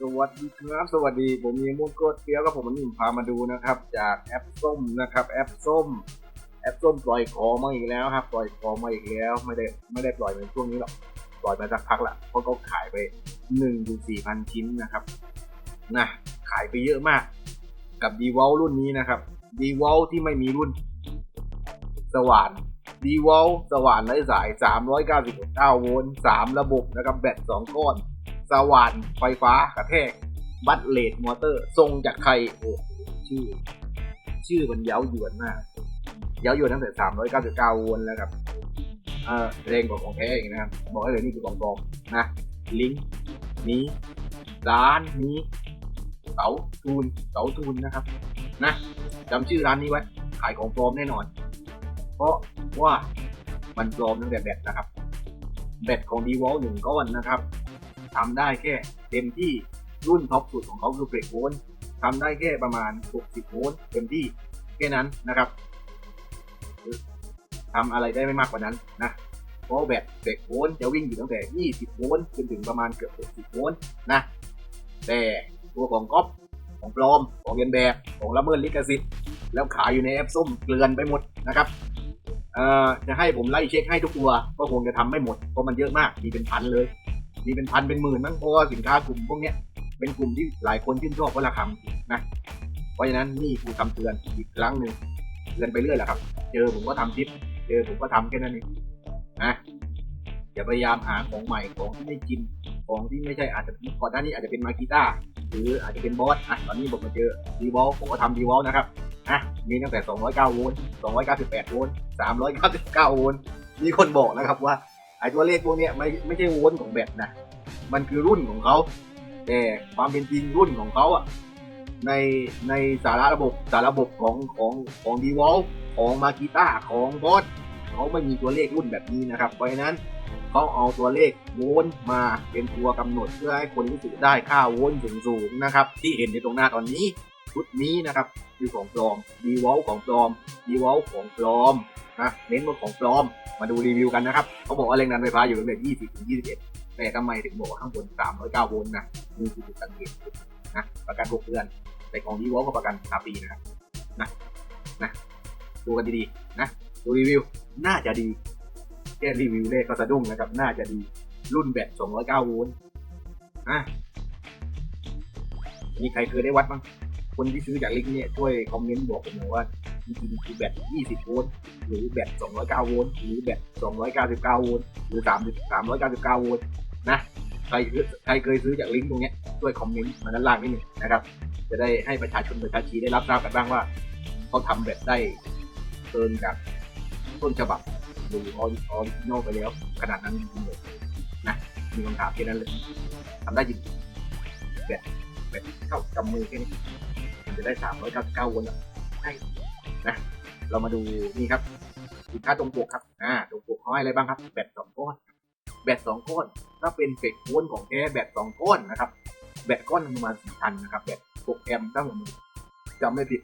สวัสดีครับ สวัสดีผมมีมูลโกดเปียวกับผมวันนี้ผมพามาดูนะครับ จากแอปส้มนะครับ แอปส้ม แอปส้มปล่อยของมาอีกแล้วครับ ปล่อยของมาอีกแล้ว ไม่ได้ไม่ได้ปล่อยในช่วงนี้หรอกปล่อยมาสักพักละเพราะเขาขายไปหนึ่งถึงสี่พันชิ้นนะครับนะขายไปเยอะมาก กับดีวอลรุ่นนี้นะครับดีวอลที่ไม่มีรุ่น สว่านดีวอลสว่านไร้สาย 399 โวลต์3ระบบนะครับแบต2ก้อน สว่านไฟฟ้ากระแทก บัตเลดมอเตอร์ทรงจากใครโอ้โหชื่อ ชื่อมันเย้ายวนมาก เย้ายวนตั้งแต่ 399โวลต์แล้วครับเออแรงกว่าของแท้อีกนะครับ บอกให้เลยนี่คือของปลอมนะ ลิงก์นี้ร้านนี้เต๋าทูนเต๋าทูนนะครับ นะจำชื่อร้านนี้ไว้ ขายของปลอมแน่นอน เพราะว่ามันปลอมตั้งแต่แบตนะครับ แบตของ d w a l หนึ่งก้อนนะครับ ทำได้แค่เต็มที่รุ่นท็อปสุดของเขาคือเบรกโวลต์ทำได้แค่ประมาณ 60โวลต์เต็มที่แค่นั้นนะครับทำอะไรได้ไม่มากกว่านั้นนะเพราะแบตเบรกโวลต์จะวิ่งอยู่ตั้งแต่ 20โวลต์จนถึงประมาณเกือบ60โวลต์นะแต่ตัวของก๊อปของปลอมของเรียนแบบของละเมิดลิขสิทธิ์แล้วขายอยู่ในแอปส้มเกลือนไปหมดนะครับจะให้ผมไล่เช็คให้ทุกตัว ก็คงจะทำไม่หมดเพราะมันเยอะมากมีเป็นพันเลย มีเป็นพันเป็นหมื่นมั้งเพราะว่าสินค้ากลุ่มพวกเนี้ยเป็นกลุ่มที่หลายคนชื่นชอบเพราะราคานถูกนะเพราะฉะนั้นนี่คือคำเตือนอีกครั้งหนึ่งเตือนไปเรื่อยแหละครับ เจอผมก็ทำคลิปเจอผมก็ทำแค่นั้นเองนะอย่าพยายามหาของใหม่ของที่ไม่จริงของที่ไม่ใช่อาจจะก่อนหน้านี้อาจจะเป็นมากีต้าหรืออาจจะเป็นบอสอะตอนนี้ผมมาเจอดีวอลผมก็ทำดีวอลนะครับอะมีตั้งแต่ 209 โวลต์298 โวลต์399 โวลต์มีคนบอกนะครับว่า ไอ้ตัวเลขพวกนี้ไม่ไม่ใช่โวลต์ของแบตนะ มันคือรุ่นของเขา แต่ความเป็นจริงรุ่นของเขาอะในในสาระระบบสาระบบของของของดีวอลของมากีต้าของบอสเขาไม่มีตัวเลขรุ่นแบบนี้นะครับ เพราะฉะนั้นเขาเอาตัวเลขโวลต์มาเป็นตัวกำหนดเพื่อให้คนรู้สึกได้ค่าโวลต์สูงๆนะครับ ที่เห็นในตรงหน้าตอนนี้ชุดนี้นะครับคือของปลอมดีวอลของปลอมดีวอลของปลอมนะเน้นว่าของปลอม มาดูรีวิวกันนะครับ เขาบอกว่าแรงดันไฟฟ้าอยู่ตั้งแต่20ถึง21 แต่ทำไมถึงบอกว่าข้างบน 309 โวลต์นะนี่คือจุดสังเกตนะประกัน 6 เดือน แต่ของดีวอลก็ประกัน3ปีนะครับนะนะดูกันดีๆนะดูรีวิวน่าจะดีแค่รีวิวเลขก็สะดุ้งนะครับ น่าจะดีรุ่นแบต209 โวลต์นะมีใครเคยได้วัดบ้างคนที่ซื้อจากลิงก์เนี่ยช่วยคอมเมนต์บอกผมหน่อยว่า แบต 20 โวลต์ หรือแบต 209 โวลต์ หรือแบต 299 โวลต์ หรือ 3 399 โวลต์ นะ ใครใครเคยซื้อจากลิงก์ตรงนี้ช่วยคอมเมนต์มาด้านล่างนิดหนึงนะครับ จะได้ให้ประชาชนประชาชีได้รับทราบกันบ้างว่าเขาทำแบบได้เกินจากต้นฉบับหรือออริจินอลไปแล้วขนาดนั้นจริงๆเลยนะ มีคำถามแค่นั้นเลยทำได้จริงแบบแบบเข้ากำมือแค่นี้มันจะได้ 399 โวลต์อะใช่ นะ เรามาดูนี่ครับ สินค้าตรงปกครับ อ่า ตรงปกเขาให้อะไรบ้างครับ แบตสองก้อน แบตสองก้อน ถ้าเป็นเฟกโวนของแท้แบตสองก้อนนะครับ แบตก้อนประมาณสี่พันนะครับ แบตหกแอมป์ถ้าผมจำไม่ผิด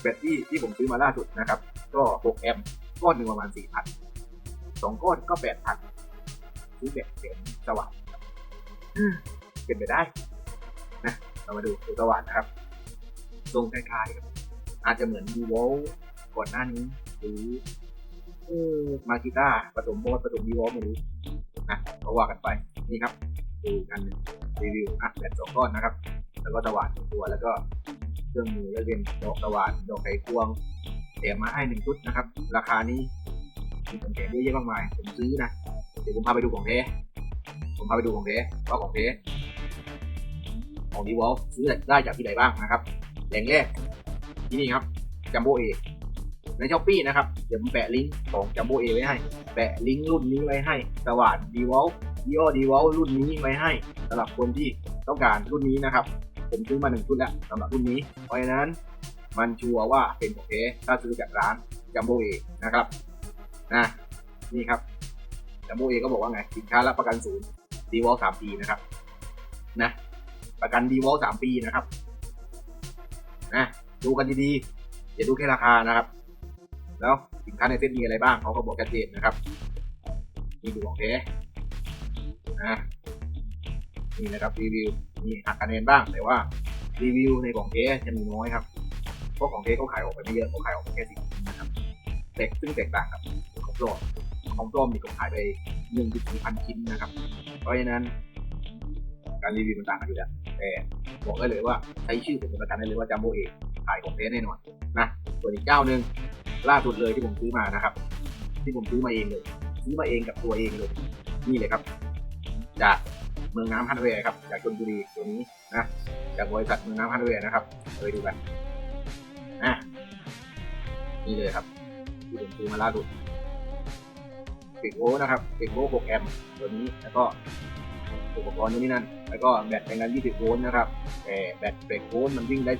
แบตที่ที่ผมซื้อมาล่าสุดนะครับ ก็หกแอมป์ก้อนหนึ่งประมาณสี่พันสองก้อนก็แปดพันซื้อแบตเสียงสว่างเป็นไปได้นะเรามาดูตัวสว่างนะครับทรงคล้ายๆครับ อาจจะเหมือนดูโวลก่อนหน้านี้หรือมากิต้าผสมโบสผสมดีโวลไม่รู้นะก็ว่ากันไปนี่ครับดูกันรีวิวอะแบตสองก้อนนะครับ แล้วก็สว่านตัวแล้วก็เครื่องมือก็เป็นดอกสว่านดอกไขควงแถมมาให้หนึ่งชุดนะครับ ราคานี้มีคนแถมเยอะแยะมากมายผมซื้อนะเดี๋ยวผมพาไปดูของแท้ผมพาไปดูของแท้ว่าของแท้ของดีวอลซื้อได้จากที่ไหนบ้างนะครับแหล่งแรก ที่นี่ครับจัมโบ้เอในช้อปปี้นะครับ เดี๋ยวผมแปะลิงก์ของจัมโบ้เอไว้ให้ แปะลิงก์รุ่นนี้ไว้ให้สว่านดีวอลยี่ห้อดีวอลรุ่นนี้ไว้ให้สำหรับคนที่ต้องการรุ่นนี้นะครับ ผมซื้อมาหนึ่งชุดแล้วสำหรับรุ่นนี้ เพราะฉะนั้นมันชัวร์ว่าเป็นของเอถ้าซื้อจากร้านจัมโบ้เอนะครับนะนี่ครับจัมโบ้เอก็บอกว่าไงสินค้ารับประกันศูนย์ดีวอลสามปีนะครับนะประกันดีวอลสามปีนะครับนะ ดูกันดีๆอย่าดูแค่ราคานะครับ แล้วสินค้าในเซ็ตมีอะไรบ้างเขาก็บอกชัดเจนนะครับนี่ดูของแท้นะนี่นะครับรีวิวมีหักคะแนนบ้างแต่ว่ารีวิวในของเก๊จะมีน้อยครับเพราะของเก๊เขาขายออกไปไม่เยอะเขาขายออกไปแค่สิบชิ้นนะครับแต่ซึ่งแตกต่างกับของปลอมของปลอมมีเขาขายไปหนึ่งถึงสี่พันชิ้นนะครับ เพราะฉะนั้น การรีวิวมันต่างกันอยู่แล้วแต่บอกได้เลยว่าใช้ชื่อผมเป็นประกันได้เลยว่าจัมโบเอง ขายของเก๊แน่นอนนะส่วนอีกเจ้าหนึ่งล่าสุดเลยที่ผมซื้อมานะครับ ที่ผมซื้อมาเองเลย ซื้อมาเองกับตัวเองเลย นี่เลยครับ จากเมืองน้ำฮันเวย์ครับ จากชลบุรีตัวนี้นะจากบริษัทเมืองน้ำฮันเวย์นะครับไปดูกันนะนี่เลยครับที่ผมซื้อมาล่าสุดปิดโวลต์นะครับปิดโวลต์6แอมป์ตัวนี้แล้วก็ อุปกรณ์นี้นั่น แล้วก็แบตแรงดัน20 โวลต์นะครับแต่แบตเบรกโวลต์มันวิ่งได้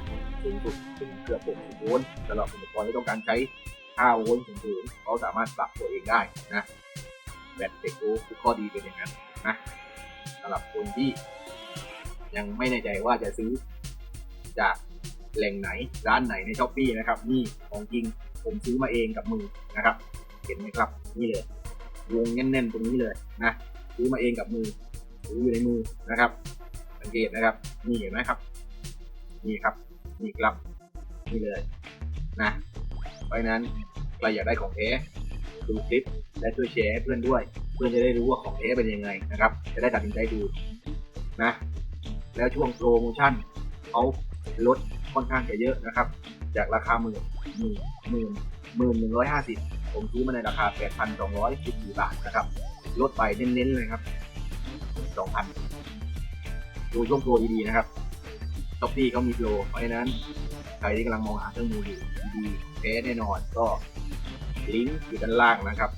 สูงสุดถึงเกือบ60โวลต์สำหรับอุปกรณ์ที่ต้องการใช้ 5 โวลต์สูงๆเขาสามารถปรับตัวเองได้นะ แบตเด็กโอ้คือข้อดีเป็นอย่างนั้นนะสำหรับคนที่ ยังไม่แน่ใจว่าจะซื้อจากแหล่งไหนร้านไหนในช้อปปีนะครับนี่ของจริงผมซื้อมาเองกับมือนะครับ เห็นไหมครับนี่เลยวงแน่นๆตรงนี้เลยนะซื้อมาเองกับมือ ถืออยู่ในมือนะครับ สังเกตนะครับ นี่เห็นไหมครับ นี่ครับ นี่ครับ นี่เลย นะเพราะฉะนั้นใครอยากได้ของแท้ดูคลิปและช่วยแชร์ให้เพื่อนด้วย เพื่อนจะได้รู้ว่าของแท้เป็นยังไงนะครับ จะได้ตัดสินใจดูนะ แล้วช่วงโปรโมชั่นเขาลดค่อนข้างจะเยอะนะครับ จากราคาหมื่นหมื่นหมื่นหมื่นหนึ่งร้อยห้าสิบผมซื้อมาในราคาแปดพันสองร้อยสิบสี่บาทนะครับ ลดไปเน้นๆเลยครับ สองพันดูช่วงโปรดีๆนะครับช้อปปี้เขามีโปรเพราะฉะนั้นใครที่กำลังมองหาเครื่องมืออยู่ดีๆแท้แน่นอนก็ลิงก์อยู่ด้านล่างนะครับ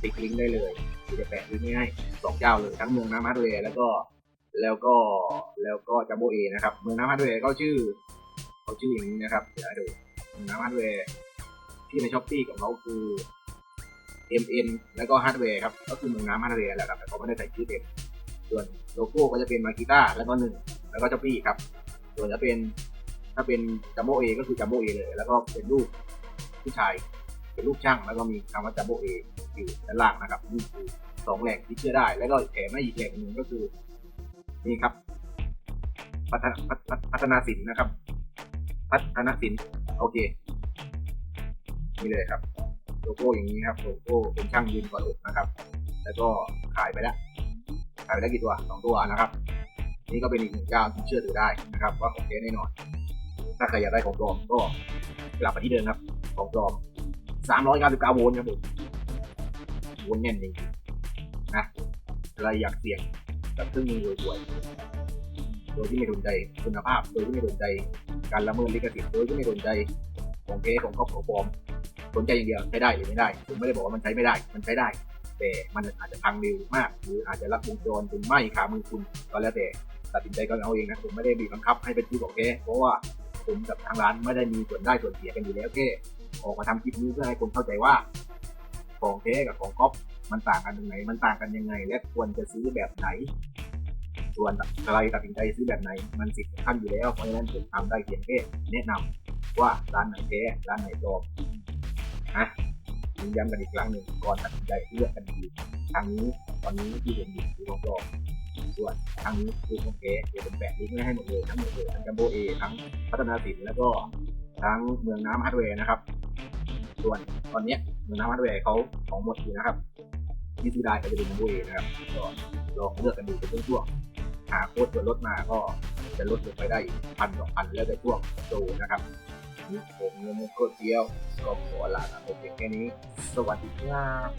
ติ๊กลิงก์ได้เลยที่จะแปะลิงก์ไว้ให้สองเจ้าเลยทั้งเมืองน้ำฮัตเวย์แล้วก็แล้วก็แล้วก็จัมโบเอนะครับ เมืองน้ำฮัตเวย์เขาชื่อเขาชื่ออย่างนี้นะครับเดี๋ยวดูเมืองน้ำฮัตเวย์ที่ในช้อปปี้ของเขาคือ MN แล้วก็ฮาร์ดแวร์ครับ ก็คือเมืองน้ำฮาร์ดแวร์แหละครับ แต่เขาไม่ได้ใส่ชื่อเต็ม ส่วนโลโก้ก็จะเป็นมาคิต้าแล้วก็หนึ่งแล้วก็ช้อปปี้ครับ ส่วนจะเป็นถ้าเป็นจัมโบ้เอก็คือจัมโบ้เอเลย แล้วก็เป็นรูปผู้ชายเป็นรูปช่าง แล้วก็มีคำว่าจัมโบ้เออยู่ด้านล่างนะครับนี่คือสองแหล่งที่เชื่อได้ แล้วก็แถมให้อีกแหล่งหนึ่งก็คือ นี่ครับ พัฒนาพัฒพัฒนาสินนะครับ พัฒนาสินโอเคนี่เลยครับโลโก้อย่างนี้ครับโลโก้เป็นช่างยืนกอดอกนะครับ แล้วก็ขายไปแล้ว ขายไปได้กี่ตัวสองตัวนะครับนี่ก็เป็นอีกหนึ่งเจ้าที่เชื่อถือได้นะครับ ว่าของแท้แน่นอน ถ้าใครอยากได้ของปลอมก็กลับมาที่เดิมครับ ของปลอมสามร้อยเก้าสิบเก้าโวลต์ครับผมโวลต์แน่นจริงๆนะอะไรอยากเสี่ยงกับเครื่องมือห่วยๆโดยที่ไม่สนใจคุณภาพ โดยที่ไม่สนใจการละเมิดลิขสิทธิ์โดยที่ไม่สนใจของเก๊ของก๊อปของปลอมสนใจอย่างเดียวใช้ได้หรือไม่ได้ ผมไม่ได้บอกว่ามันใช้ไม่ได้ มันใช้ได้ แต่มันอาจจะพังเร็วมาก หรืออาจจะรับวงจรจนไหม้ขามือคุณก็แล้วแต่ตัดสินใจกันเอาเองนะผมไม่ได้บีบบังคับให้เป็นที่ของเก๊เพราะว่าผมกับทางร้านไม่ได้มีส่วนได้ส่วนเสียกันอยู่แล้วแค่ออกมาทำคลิปนี้เพื่อให้คนเข้าใจว่า ของแท้กับของก๊อปมันต่างกันยังไงมันต่างกันยังไง และควรจะซื้อแบบไหน ส่วนใครตัดสินใจซื้อแบบไหน มันสิทธิ์ของท่านอยู่แล้ว เพราะฉะนั้นผมทำได้เพียงแค่แนะนำว่าร้านไหนแท้ร้านไหนปลอมนะ ยืนย้ำกันอีกครั้งหนึ่งก่อนตัดสินใจเลือกกันดีทางนี้ตอนนี้ที่ผมอยู่คือของปลอส่วนทางนี้คือของแท้เดี๋ยวผมแปะลิงก์ไว้ให้หมดเลยทั้งหมดเลยทั้งจัมโบเอทั้งพัฒนาสินแล้วก็ทั้งเมืองน้ำฮาร์ดแวร์นะครับ ส่วนตอนนี้เมืองน้ำฮาร์ดแวร์เขาของหมดอยู่นะครับที่ซื้อได้ก็จะเป็นบุยนะครับก็ลองเลือกกันดูเป็นช่วงๆหาโค้ดส่วนลดมาก็จะลดลงไปได้อีกพันสองพันแล้วแต่ช่วงโตนะครับ ผมเงินโคตรเดียวก็ขอลาไปเพียงแค่นี้ สวัสดีครับ